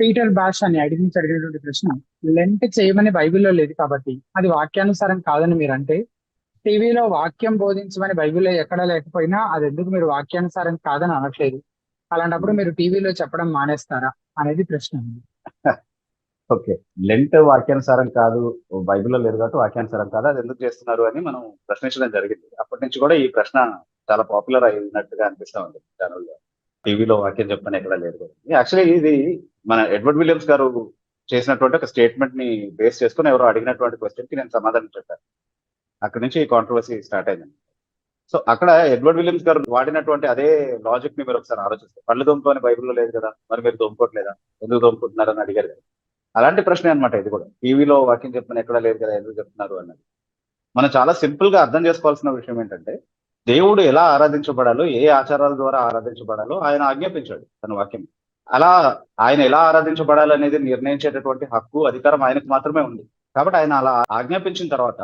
Peter Bosch అని అడిగి నుంచి అడిగినటువంటి ప్రశ్న లెంట్ చేయమని బైబిల్లో లేదు కాబట్టి అది వాక్యానుసారం కాదని మీరు అంటే టీవీలో వాక్యం బోధించమని బైబిల్లో ఎక్కడా లేకపోయినా అది ఎందుకు మీరు వాక్యానుసారం కాదని అనట్లేదు? అలాంటప్పుడు మీరు టీవీలో చెప్పడం మానేస్తారా? అనేది ప్రశ్న ఓకే. లెంట్ వాక్యానుసారం కాదు బైబిల్లో లేదు కాబట్టి వాక్యానుసారం కాదు అది ఎందుకు చేస్తున్నారు అని మనం ప్రశ్నించడం జరిగింది. అప్పటి నుంచి కూడా ఈ ప్రశ్న చాలా పాపులర్ అయినట్టుగా అనిపిస్తా ఉంది. టీవీలో వాక్యం చెప్పని ఎక్కడ లేదు యాక్చువల్లీ ఇది మన ఎడ్వర్డ్ విలియమ్స్ గారు చేసినటువంటి ఒక స్టేట్మెంట్ని బేస్ చేసుకుని ఎవరో అడిగినటువంటి క్వశ్చన్కి నేను సమాధానం చెప్పాను. అక్కడి నుంచి కాంట్రవర్సీ స్టార్ట్ అయింది సో అక్కడ ఎడ్వర్డ్ విలియమ్స్ గారు వాడినటువంటి అదే లాజిక్ని మీరు ఒకసారి ఆలోచిస్తారు పళ్ళు దొంపుకొని బైబిల్లో లేదు కదా మరి మీరు దొంపుకోవట్లేదా ఎందుకు దొంపుకుంటున్నారని అడిగారు కదా. అలాంటి ప్రశ్నే అనమాట ఇది కూడా. టీవీలో వాక్యం చెప్పిన ఎక్కడ లేదు కదా ఎందుకు చెప్తున్నారు అన్నది. మనం చాలా సింపుల్గా అర్థం చేసుకోవాల్సిన విషయం ఏంటంటే దేవుడు ఎలా ఆరాధించబడాలో ఏ ఆచారాల ద్వారా ఆరాధించబడాలో ఆయన ఆజ్ఞాపించాడు తన వాక్యం. అలా ఆయన ఎలా ఆరాధించబడాలనేది నిర్ణయించేటటువంటి హక్కు అధికారం ఆయనకు మాత్రమే ఉంది. కాబట్టి ఆయన అలా ఆజ్ఞాపించిన తర్వాత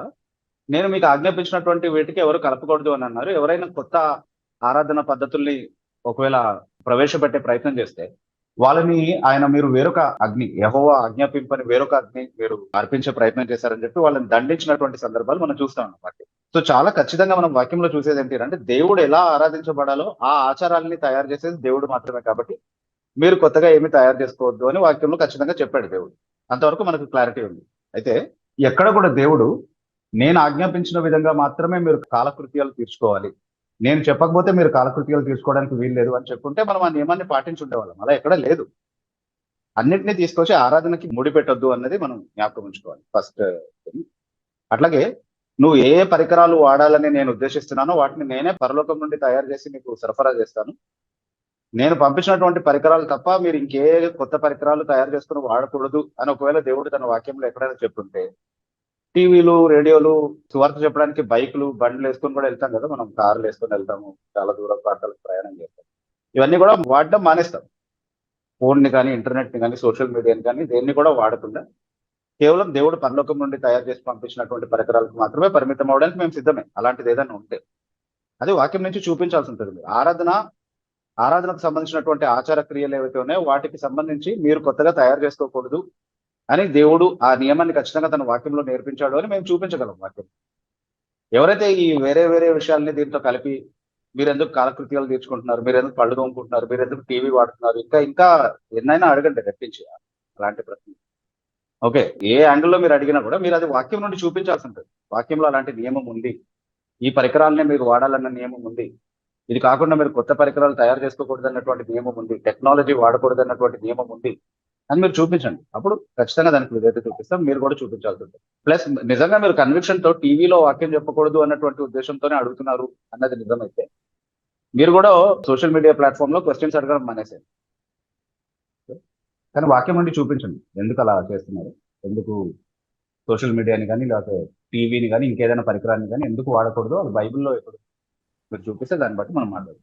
నేను మీకు ఆజ్ఞాపించినటువంటి వీటికి ఎవరు కలపకూడదు అని అన్నారు. ఎవరైనా కొత్త ఆరాధన పద్ధతుల్ని ఒకవేళ ప్రవేశపెట్టే ప్రయత్నం చేస్తే వాళ్ళని ఆయన మీరు వేరొక అగ్ని యహోవ ఆజ్ఞాపింపని వేరొక అగ్ని మీరు అర్పించే ప్రయత్నం చేశారని చెప్పి వాళ్ళని దండించినటువంటి సందర్భాలు మనం చూస్తాం అన్నమాట. సో చాలా ఖచ్చితంగా మనం వాక్యంలో చూసేది ఏంటి అంటే దేవుడు ఎలా ఆరాధించబడాలో ఆ ఆచారాలని తయారు చేసేది దేవుడు మాత్రమే కాబట్టి మీరు కొత్తగా ఏమి తయారు చేసుకోవద్దు అని వాక్యంలో ఖచ్చితంగా చెప్పాడు దేవుడు. అంతవరకు మనకు క్లారిటీ ఉంది. అయితే ఎక్కడ కూడా దేవుడు నేను ఆజ్ఞాపించిన విధంగా మాత్రమే మీరు కాలకృత్యాలు తీర్చుకోవాలి. నేను చెప్పకపోతే మీరు కాలకృత్యాలు తీసుకోవడానికి వీల్లేదు అని చెప్పుంటే మనం ఆ నియమాన్ని పాటించుండేవాళ్ళం అలా ఎక్కడ లేదు. అన్నిటినీ తీసుకొచ్చి ఆరాధనకి ముడిపెట్టొద్దు అన్నది మనం జ్ఞాపకం ఉంచుకోవాలి. ఫస్ట్ అట్లాగే నువ్వు ఏ పరికరాలు వాడాలని నేను ఉద్దేశిస్తున్నానో వాటిని నేనే పరలోకం నుండి తయారు చేసి నీకు సరఫరా చేస్తాను. నేను పంపించినటువంటి పరికరాలు తప్ప మీరు ఇంకే కొత్త పరికరాలు తయారు చేసుకుని వాడకూడదు అని ఒకవేళ దేవుడు తన వాక్యంలో ఎక్కడైనా చెప్తుంటే టీవీలు రేడియోలు సువార్త చెప్పడానికి బైకులు బండ్లు వేసుకొని కూడా వెళ్తాం కదా మనం కార్లు వేసుకొని వెళ్తాము చాలా దూరం ప్రాంతాలకు ప్రయాణం చేస్తాం. ఇవన్నీ కూడా వాడడం మానేస్తాం. ఫోన్ని కానీ ఇంటర్నెట్ని కానీ సోషల్ మీడియాని కానీ దేన్ని కూడా వాడకుండా కేవలం దేవుడు పరలోకం నుండి తయారు చేసి పంపించినటువంటి పరికరాలకు మాత్రమే పరిమితం అవడానికి మేము సిద్ధమే. అలాంటిది ఏదైనా ఉంటే. అది వాక్యం నుంచి చూపించాల్సి ఉంటుంది మీరు. ఆరాధన ఆరాధనకు సంబంధించినటువంటి ఆచార క్రియలు ఏవైతే ఉన్నాయో వాటికి సంబంధించి మీరు కొత్తగా తయారు చేసుకోకూడదు అని దేవుడు ఆ నియమాన్ని ఖచ్చితంగా తన వాక్యంలో నేర్పించాడు అని మేము చూపించగలం వాక్యం. ఎవరైతే ఈ వేరే వేరే విషయాల్ని దీంతో కలిపి మీరు ఎందుకు కాలకృత్యాలు తీర్చుకుంటున్నారు మీరు ఎందుకు పళ్ళు తోముకుంటున్నారు మీరు ఎందుకు టీవీ వాడుతున్నారు ఇంకా ఇంకా ఎన్నైనా అడగండి రప్పించి. అలాంటి ప్రశ్న ఓకే. ఏ యాంగిల్లో మీరు అడిగినా కూడా మీరు అది వాక్యం నుండి చూపించాల్సి ఉంటుంది. వాక్యంలో అలాంటి నియమం ఉంది. ఈ పరికరాలనే మీరు వాడాలన్న నియమం ఉంది. ఇది కాకుండా మీరు కొత్త పరికరాలు తయారు చేసుకోకూడదు అన్నటువంటి నియమం ఉంది. టెక్నాలజీ వాడకూడదు అన్నటువంటి నియమం ఉంది. అని మీరు చూపించండి. అప్పుడు ఖచ్చితంగా దానికి విధేయత చూపిస్తాం. మీరు కూడా చూపించాల్సి ఉంటుంది. ప్లస్ నిజంగా మీరు కన్విక్షన్తో టీవీలో వాక్యం చెప్పకూడదు అన్నటువంటి ఉద్దేశంతోనే అడుగుతున్నారు అన్నది నిజమైతే. మీరు కూడా సోషల్ మీడియా ప్లాట్ఫామ్లో క్వశ్చన్స్ అడగడం మానేసేది కానీ వాక్యం నుండి చూపించండి. ఎందుకు అలా చేస్తున్నారు? ఎందుకు సోషల్ మీడియాని కానీ లేకపోతే టీవీని కానీ ఇంకేదైనా పరికరాన్ని కానీ ఎందుకు వాడకూడదు? అది బైబిల్లో ఎప్పుడు మీరు చూపిస్తే దాన్ని బట్టి మనం మాట్లాడదు